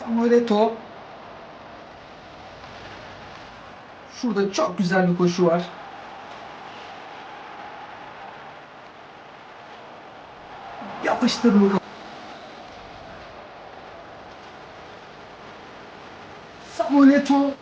Samuel Eto'o. Şurada çok güzel bir koşu var. Yapıştır Luka. Samuel Eto'o.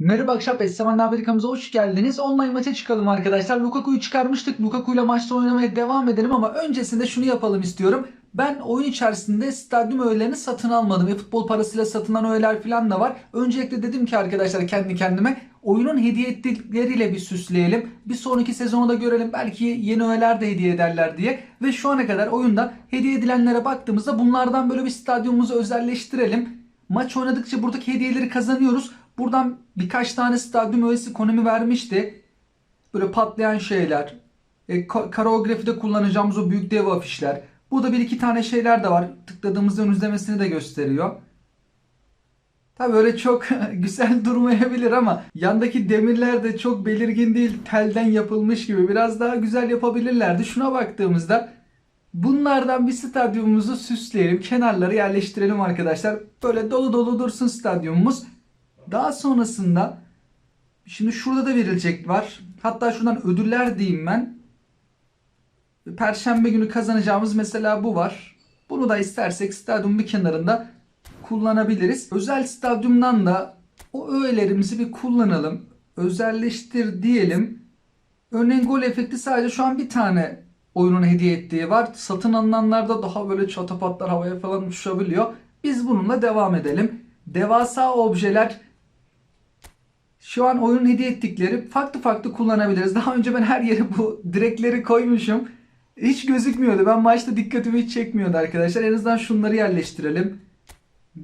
Merhaba akşam Esseman Amerikamıza hoş geldiniz. Online maça çıkalım arkadaşlar. Lukaku'yu çıkarmıştık. Lukaku'yla maçta oynamaya devam edelim ama öncesinde şunu yapalım istiyorum. Ben oyun içerisinde stadyum öğelerini satın almadım. E futbol parasıyla satılan öğeler falan da var. Öncelikle dedim ki arkadaşlar kendi kendime oyunun hediye ettikleriyle bir süsleyelim. Bir sonraki sezonu da görelim. Belki yeni öğeler de hediye ederler diye. Ve şu ana kadar oyunda hediye edilenlere baktığımızda bunlardan böyle bir stadyumumuzu özelleştirelim. Maç oynadıkça buradaki hediyeleri kazanıyoruz. Buradan birkaç tane stadyum öğesi konumi vermişti. Böyle patlayan şeyler. E, kareografide kullanacağımız o büyük dev afişler. Burada bir iki tane şeyler de var. Tıkladığımızda ön izlemesini de gösteriyor. Tabi öyle çok güzel durmayabilir ama yandaki demirler de çok belirgin değil. Telden yapılmış gibi. Biraz daha güzel yapabilirlerdi. Şuna baktığımızda bunlardan bir stadyumumuzu süsleyelim. Kenarları yerleştirelim arkadaşlar. Böyle dolu dolu dursun stadyumumuz. Daha sonrasında şimdi şurada da verilecek var. Hatta şuradan ödüller diyeyim ben. Perşembe günü kazanacağımız mesela bu var. Bunu da istersek stadyumun bir kenarında kullanabiliriz. Özel stadyumdan da o öğelerimizi bir kullanalım. Özelleştir diyelim. Örneğin gol efekti sadece şu an bir tane oyunun hediye ettiği var. Satın alınanlarda daha böyle çatapatlar havaya falan uçuşabiliyor. Biz bununla devam edelim. Devasa objeler şu an oyunun hediye ettikleri farklı farklı kullanabiliriz. Daha önce ben her yere bu direkleri koymuşum. Hiç gözükmüyordu. Ben maçta dikkatimi hiç çekmiyordu arkadaşlar. En azından şunları yerleştirelim.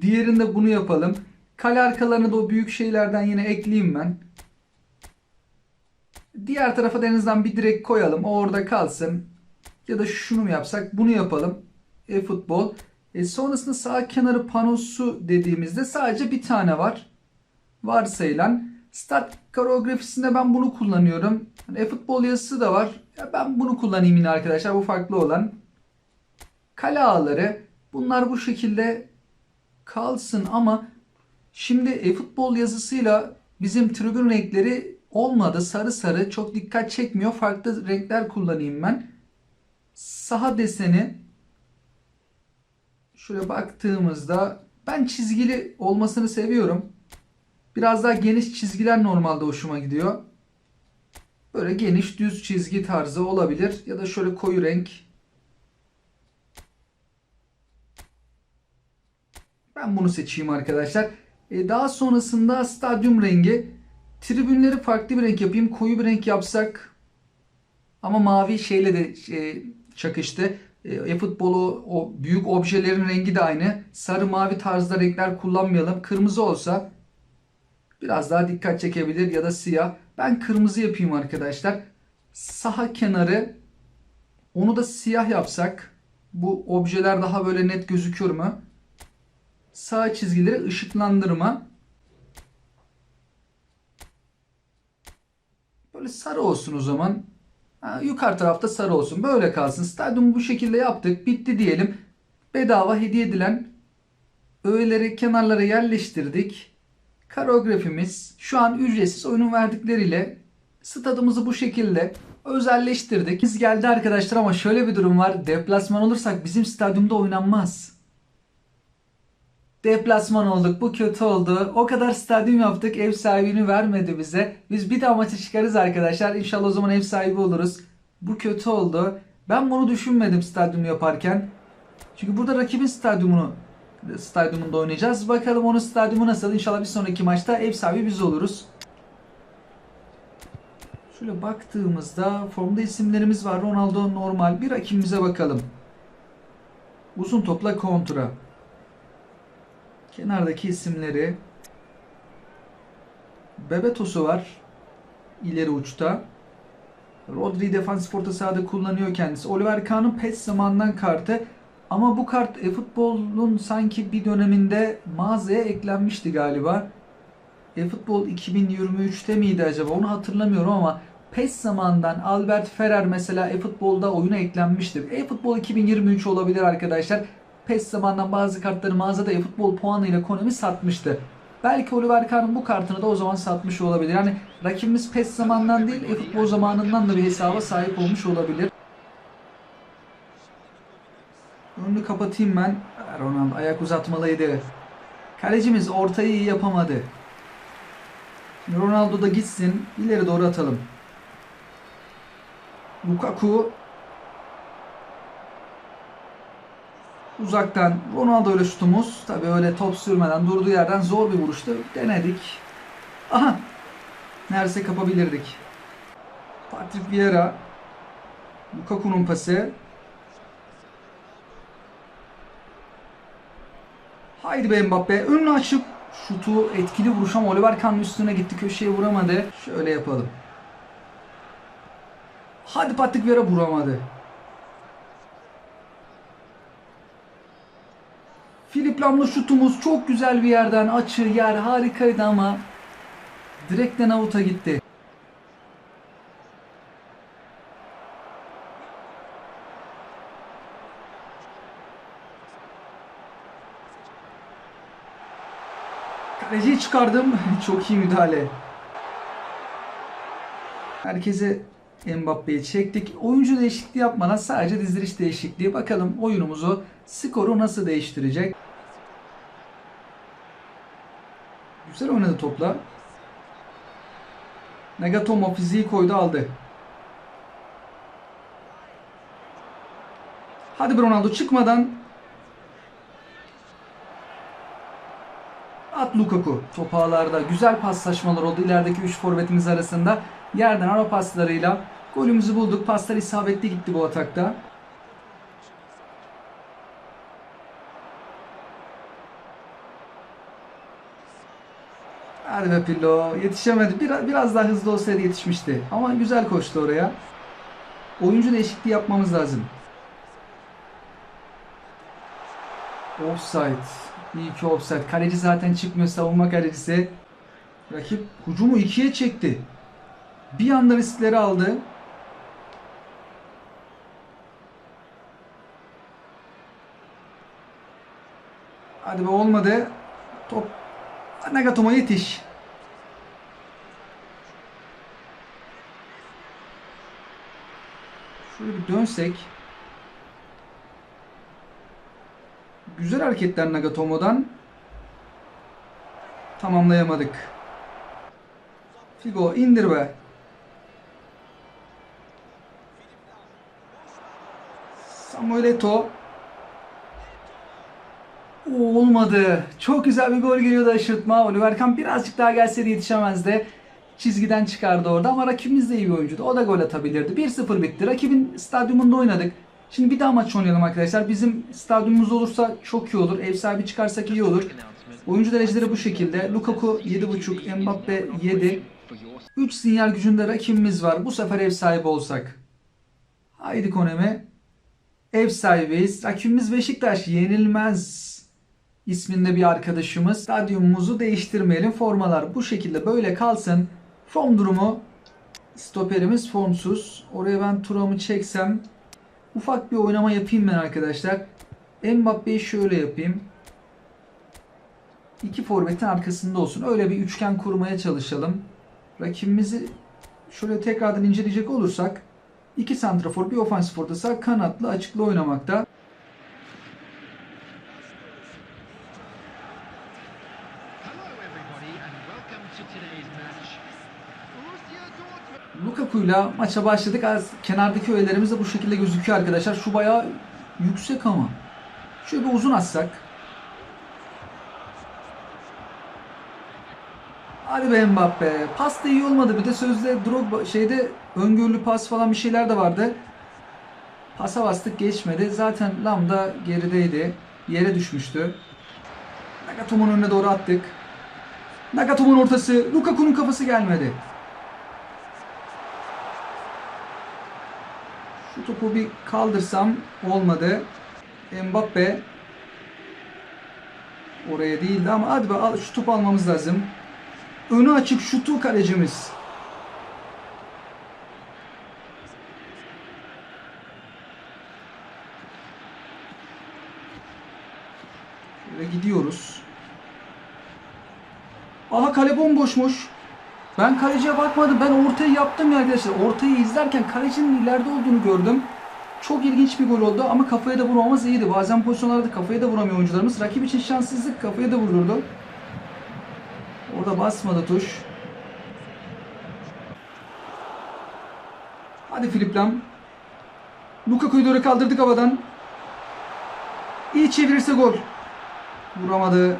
Diğerinde bunu yapalım. Kale arkalarına da o büyük şeylerden yine ekleyeyim ben. Diğer tarafa da en azından bir direk koyalım. O orada kalsın. Ya da şunu mu yapsak? Bunu yapalım. E futbol. E sonrasında sağ kenarı panosu dediğimizde sadece bir tane var. Varsayılan. Start koreografisinde ben bunu kullanıyorum. Hani e-futbol yazısı da var. Ya ben bunu kullanayım yine arkadaşlar. Bu farklı olan. Kale ağları. Bunlar bu şekilde kalsın ama şimdi e-futbol yazısıyla bizim tribün renkleri olmadı. Sarı sarı çok dikkat çekmiyor. Farklı renkler kullanayım ben. Saha deseni şöyle baktığımızda ben çizgili olmasını seviyorum. Biraz daha geniş çizgiler normalde hoşuma gidiyor. Böyle geniş düz çizgi tarzı olabilir. Ya da şöyle koyu renk. Ben bunu seçeyim arkadaşlar. E, daha sonrasında stadyum rengi. Tribünleri farklı bir renk yapayım. Koyu bir renk yapsak. Ama mavi şeyle de e, çakıştı. E-futbolu o büyük objelerin rengi de aynı. Sarı mavi tarzda renkler kullanmayalım. Kırmızı olsa biraz daha dikkat çekebilir ya da siyah. Ben kırmızı yapayım arkadaşlar. Saha kenarı onu da siyah yapsak bu objeler daha böyle net gözükür mü? Sağ çizgileri ışıklandırma. Böyle sarı olsun o zaman. Yukarı tarafta sarı olsun. Böyle kalsın. Stadyumu bu şekilde yaptık. Bitti diyelim. Bedava hediye edilen öğeleri kenarlara yerleştirdik. Kareografimiz şu an ücretsiz oyunun verdikleriyle stadımızı bu şekilde özelleştirdik. Biz geldi arkadaşlar ama şöyle bir durum var. Deplasman olursak bizim stadyumda oynanmaz. Deplasman olduk. Bu kötü oldu. O kadar stadyum yaptık. Ev sahibini vermedi bize. Biz bir daha maça çıkarız arkadaşlar. İnşallah o zaman ev sahibi oluruz. Bu kötü oldu. Ben bunu düşünmedim stadyum yaparken. Çünkü burada rakibin stadyumunu stadyumunda oynayacağız. Bakalım onun stadyumu nasıl. İnşallah bir sonraki maçta ev sahibi biz oluruz. Şöyle baktığımızda formda isimlerimiz var. Ronaldo normal. Bir rakibimize bakalım. Uzun topla kontra. Kenardaki isimleri Bebetos'u var. ileri uçta. Rodri defans orta sahada kullanıyor kendisi. Oliver Kahn'ın PES zamandan kartı. Ama bu kart e-futbolun sanki bir döneminde mağazaya eklenmişti galiba. E-futbol 2023'te miydi acaba? Onu hatırlamıyorum ama PES zamanından Albert Ferrer mesela e-futbolda oyuna eklenmiştir. E-futbol 2023 olabilir arkadaşlar. PES zamandan bazı kartları mağazada e-futbol puanıyla Konami satmıştı. Belki Oliver Kahn'ın bu kartını da o zaman satmış olabilir. Yani rakibimiz PES zamandan değil e-futbol zamanından da bir hesaba sahip olmuş olabilir. Önünü kapatayım ben. Ronaldo ayak uzatmalıydı. Kalecimiz ortayı iyi yapamadı. Ronaldo da gitsin. ileri doğru atalım. Lukaku uzaktan Ronaldo ile şutumuz. Tabi öyle top sürmeden durduğu yerden zor bir vuruştu. Denedik. Aha. Neredeyse kapabilirdik. Patrick Vieira Lukaku'nun pası. Haydi be Mbappe. Önünü açıp şutu etkili vuruş ama Oliver Kahn'ın üstüne gitti. Köşeye vuramadı. Şöyle yapalım. Hadi Patrick Vieira vuramadı. Lam'la şutumuz çok güzel bir yerden açı yer harikaydı ama direkten avuta gitti. Kaleciyi çıkardım. Çok iyi müdahale. Herkese Mbappe'yi çektik. Oyuncu değişikliği yapmadan sadece diziliş değişikliği. Bakalım oyunumuzu, skoru nasıl değiştirecek? Güzel oynadı topla. Nagatomo fiziği koydu aldı. Hadi Ronaldo çıkmadan At Lukaku. Top ağlarda güzel paslaşmalar oldu ilerideki 3 forvetimiz arasında. Yerden ara paslarıyla golümüzü bulduk. Paslar isabetli gitti bu atakta. Hadi be Pirlo. Yetişemedi. Biraz, biraz daha hızlı olsaydı yetişmişti. Ama güzel koştu oraya. Oyuncu değişikliği yapmamız lazım. Offside. İyi ki offside. Kaleci zaten çıkmıyor savunma kalecisi. Rakip hücumu ikiye çekti. Bir anda riskleri aldı. Hadi be olmadı. Top Nagatomo yetiş. Şöyle bir dönsek. Güzel hareketler Nagatomo'dan. Tamamlayamadık. Figo indir be. Samuel Eto'o. Oo, olmadı. Çok güzel bir gol geliyordu aşırtma. Oliver Kahn birazcık daha gelseydi yetişemezdi. Çizgiden çıkardı orada ama rakibimiz de iyi bir oyuncuydu. O da gol atabilirdi. 1-0 bitti. Rakibin stadyumunda oynadık. Şimdi bir daha maç oynayalım arkadaşlar. Bizim stadyumumuz olursa çok iyi olur. Ev sahibi çıkarsak iyi olur. Oyuncu dereceleri bu şekilde. Lukaku 7.5, Mbappe 7. 3 sinyal gücünde rakibimiz var. Bu sefer ev sahibi olsak. Haydi Konemi. Ev sahibiyiz. Rakibimiz Beşiktaş. Yenilmez isminde bir arkadaşımız. Stadyumumuzu değiştirmeyelim. Formalar bu şekilde böyle kalsın. Form durumu stoperimiz formsuz. Oraya ben Turam'ı çeksem ufak bir oynama yapayım ben arkadaşlar. Mbappe'yi şöyle yapayım. İki forvetin arkasında olsun. Öyle bir üçgen kurmaya çalışalım. Rakibimizi şöyle tekrardan inceleyecek olursak iki santrafor bir ofansif orta kanatlı açıklı oynamakta. Lukaku'yla maça başladık. Az kenardaki öğelerimiz de bu şekilde gözüküyor arkadaşlar. Şu bayağı yüksek ama. Şöyle bir uzun atsak. Hadi be Mbappe. Pas da iyi olmadı. Bir de sözde Drogba şeyde öngörülü pas falan bir şeyler de vardı. Pasa bastık geçmedi. Zaten Lambda gerideydi. Yere düşmüştü. Nagatomo'nun önüne doğru attık. Nagatomo'nun ortası. Lukaku'nun kafası gelmedi. Şu topu bir kaldırsam olmadı. Mbappe oraya değildi ama hadi be al, şu topu almamız lazım. Önü açık şutu kalecimiz. Şöyle gidiyoruz. Aha kale bomboşmuş. Ben kaleciye bakmadım. Ben ortayı yaptım ya arkadaşlar. Ortayı izlerken kalecinin ileride olduğunu gördüm. Çok ilginç bir gol oldu ama kafaya da vurmamız iyiydi. Bazen pozisyonlarda kafaya da vuramıyor oyuncularımız. Rakip için şanssızlık kafaya da vururdu. Orada basmadı tuş. Hadi Filip Lam. Lukaku'yu doğru kaldırdık havadan. İyi çevirirse gol. Vuramadı.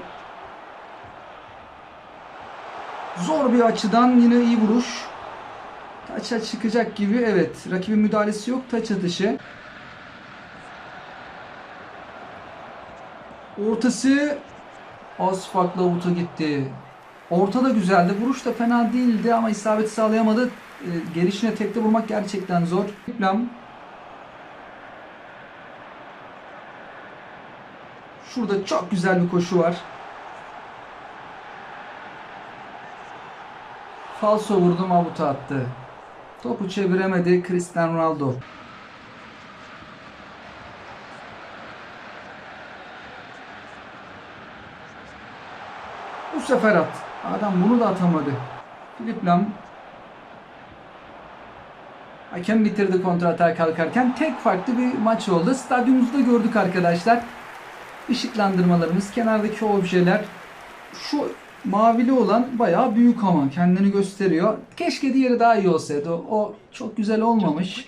Zor bir açıdan yine iyi vuruş. Taça çıkacak gibi evet. Rakibin müdahalesi yok. Taç atışı. Ortası az farklı avuta gitti. Orta da güzeldi. Vuruş da fena değildi ama isabeti sağlayamadı. E, gelişine tekte vurmak gerçekten zor. Lam. Şurada çok güzel bir koşu var. Falso vurdum avuta attı. Topu çeviremedi Cristiano Ronaldo. Bu sefer at. Adam bunu da atamadı. Filip Lam Hakem bitirdi kontra atağa kalkarken. Tek farklı bir maç oldu. Stadyumumuzda gördük arkadaşlar. Işıklandırmalarımız, kenardaki objeler. Şu mavili olan bayağı büyük ama kendini gösteriyor. Keşke diğeri daha iyi olsaydı. O çok güzel olmamış.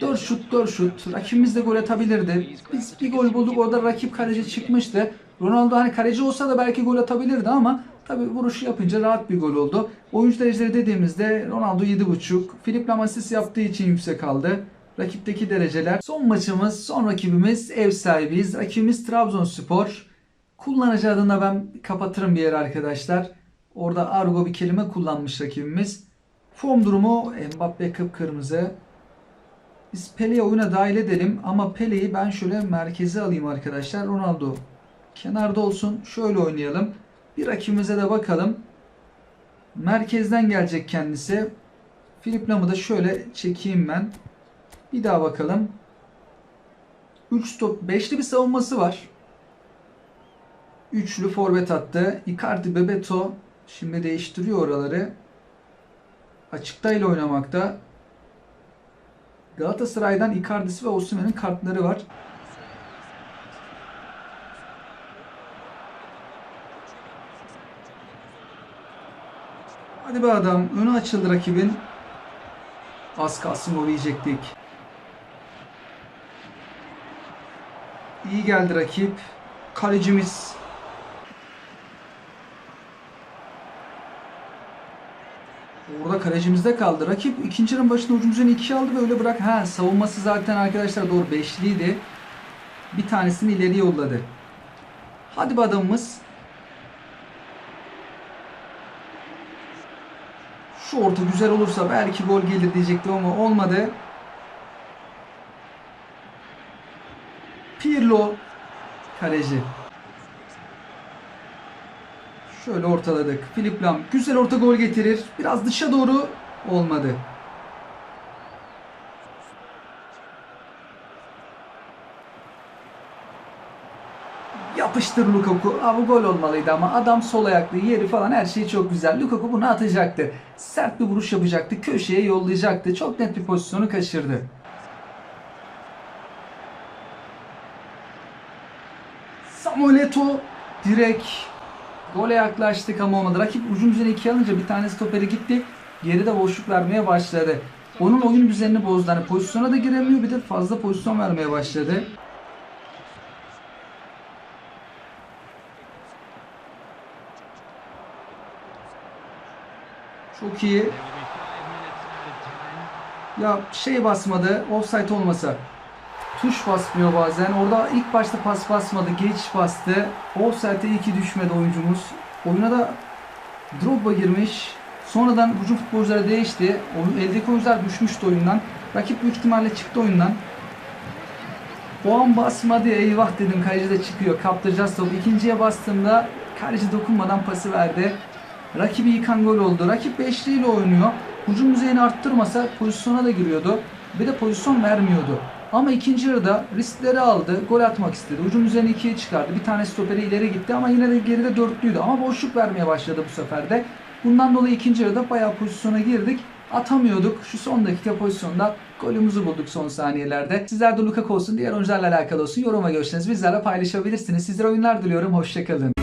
4 şut 4 şut. Rakibimiz de gol atabilirdi. Biz bir gol bulduk orada rakip kaleci çıkmıştı. Ronaldo hani kaleci olsa da belki gol atabilirdi ama tabi vuruşu yapınca rahat bir gol oldu. Oyuncu dereceleri dediğimizde Ronaldo 7.5. Filip Lam yaptığı için yüksek aldı. Rakipteki dereceler. Son maçımız, son rakibimiz ev sahibiyiz. Rakibimiz Trabzonspor. Kullanıcı adına ben kapatırım bir yere arkadaşlar. Orada argo bir kelime kullanmış rakibimiz. Form durumu Mbappe kıpkırmızı. Biz Pele'yi oyuna dahil edelim ama Pele'yi ben şöyle merkeze alayım arkadaşlar. Ronaldo kenarda olsun. Şöyle oynayalım. Bir rakibimize de bakalım. Merkezden gelecek kendisi. Filip Lam'ı da şöyle çekeyim ben. Bir daha bakalım. 3 stop 5'li bir savunması var. Üçlü forvet attı. Icardi Bebeto şimdi değiştiriyor oraları. Açıkta oynamakta. Galatasaray'dan Icardi'si ve Osimhen'in kartları var. Hadi be adam. Önü açıldı rakibin. Az kalsın gol yiyecektik. İyi geldi rakip. Kalecimiz Orada kalecimizde kaldı. Rakip ikinci yarının başında ucumuzun iki aldı ve öyle bırak. Ha savunması zaten arkadaşlar doğru beşliydi. Bir tanesini ileri yolladı. Hadi be adamımız. Şu orta güzel olursa belki gol gelir diyecektim ama olmadı. Pirlo kaleci. Şöyle ortaladık. Filip Lam güzel orta gol getirir. Biraz dışa doğru olmadı. Yapıştır Lukaku. Abi gol olmalıydı ama adam sol ayaklı yeri falan her şey çok güzel. Lukaku bunu atacaktı. Sert bir vuruş yapacaktı. Köşeye yollayacaktı. Çok net bir pozisyonu kaçırdı. Samuel Eto'o direkt Gole yaklaştık ama olmadı. Rakip ucun üzerine iki alınca bir tane stoperi gitti. Geride boşluk vermeye başladı. Onun oyun düzenini bozdu. Hani pozisyona da giremiyor bir de fazla pozisyon vermeye başladı. Çok iyi. Ya şey basmadı. Offside olmasa. Tuş basmıyor bazen. Orada ilk başta pas basmadı. Geç bastı. Offside'e iyi ki düşmedi oyuncumuz. Oyuna da Drogba girmiş. Sonradan hücum futbolcuları değişti. Eldeki oyuncular düşmüştü oyundan. Rakip büyük ihtimalle çıktı oyundan. O an basmadı. Eyvah dedim. Kaleci de çıkıyor. Kaptıracağız topu. İkinciye bastığımda kaleci dokunmadan pası verdi. Rakibi yıkan gol oldu. Rakip beşliyle oynuyor. Hücum düzeyini arttırmasa pozisyona da giriyordu. Bir de pozisyon vermiyordu. Ama ikinci yarıda riskleri aldı. Gol atmak istedi. Ucun üzerine ikiye çıkardı. Bir tane stoperi ileri gitti ama yine de geride dörtlüydü. Ama boşluk vermeye başladı bu sefer de. Bundan dolayı ikinci yarıda bayağı pozisyona girdik. Atamıyorduk. Şu son dakika pozisyonda golümüzü bulduk son saniyelerde. Sizler de Lukaku olsun, diğer oyuncularla alakalı olsun yorum ve görüşlerinizi bizlerle paylaşabilirsiniz. Sizlere oyunlar diliyorum. Hoşçakalın.